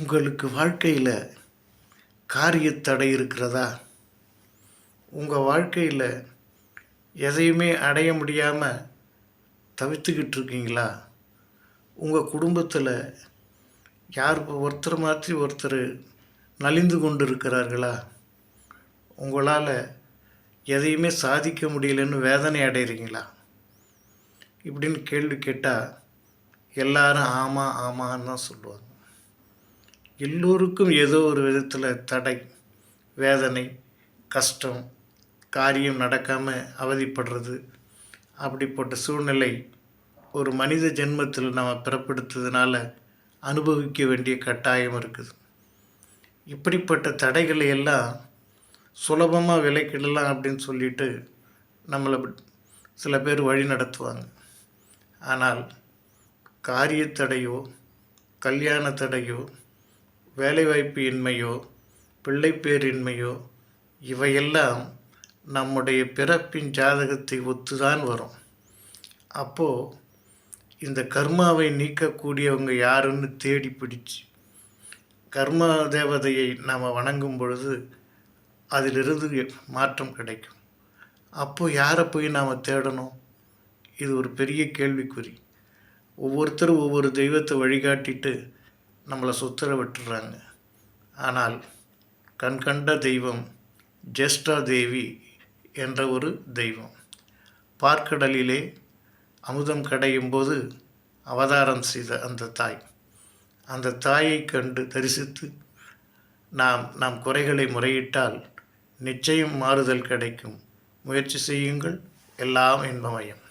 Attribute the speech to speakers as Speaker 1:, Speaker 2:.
Speaker 1: உங்களுக்கு வாழ்க்கையில் காரியத்தடை இருக்கிறதா? உங்கள் வாழ்க்கையில் எதையுமே அடைய முடியாமல் தவித்துக்கிட்டு இருக்கீங்களா? உங்கள் குடும்பத்தில் யார் ஒருத்தர் மாற்றி ஒருத்தர் நலிந்து கொண்டு இருக்கிறார்களா உங்களால் எதையுமே சாதிக்க முடியலன்னு வேதனை அடைகிறீங்களா இப்படின்னு கேள்வி கேட்டால் எல்லாரும் ஆமாம் ஆமான்னு தான் சொல்லுவாங்க. எல்லோருக்கும் ஏதோ ஒரு விதத்தில் தடை வேதனை கஷ்டம் காரியம் நடக்காமல் அவதிப்படுறது. அப்படிப்பட்ட சூழ்நிலை ஒரு மனித ஜென்மத்தில் நம்ம பிறப்பெடுத்ததுனால அனுபவிக்க வேண்டிய கட்டாயம் இருக்குது. இப்படிப்பட்ட தடைகளை எல்லாம் சுலபமாக விலைக்கிடலாம் அப்படின்னு சொல்லிட்டு நம்மளை சில பேர் வழி நடத்துவாங்க. ஆனால் காரிய தடையோ கல்யாண தடையோ வேலைவாய்ப்பு இன்மையோ பிள்ளைப்பேரின்மையோ இவையெல்லாம் நம்முடைய பிறப்பின் ஜாதகத்தை ஒத்துதான் வரும். அப்போது இந்த கர்மாவை நீக்கக்கூடியவங்க யாருன்னு தேடி பிடிச்சு கர்ம தேவதையை நாம் வணங்கும் பொழுது அதிலிருந்து மாற்றம் கிடைக்கும். அப்போது யாரை போய் நாம் தேடணும்? இது ஒரு பெரிய கேள்விக்குறி. ஒவ்வொருத்தரும் ஒவ்வொரு தெய்வத்தை வழிகாட்டிட்டு நம்மளை சுத்தர விட்டுறாங்க. ஆனால் கண்கண்ட தெய்வம் ஜெஸ்டா தேவி என்ற ஒரு தெய்வம். பார்க்கடலிலே அமுதம் கடையும் போது அவதாரம் செய்த அந்த தாய். அந்த தாயை கண்டு தரிசித்து நாம் நம் குறைகளை முறையிட்டால் நிச்சயம் மாறுதல் கிடைக்கும். முயற்சி செய்யுங்கள். எல்லாம் இன்பமயம்.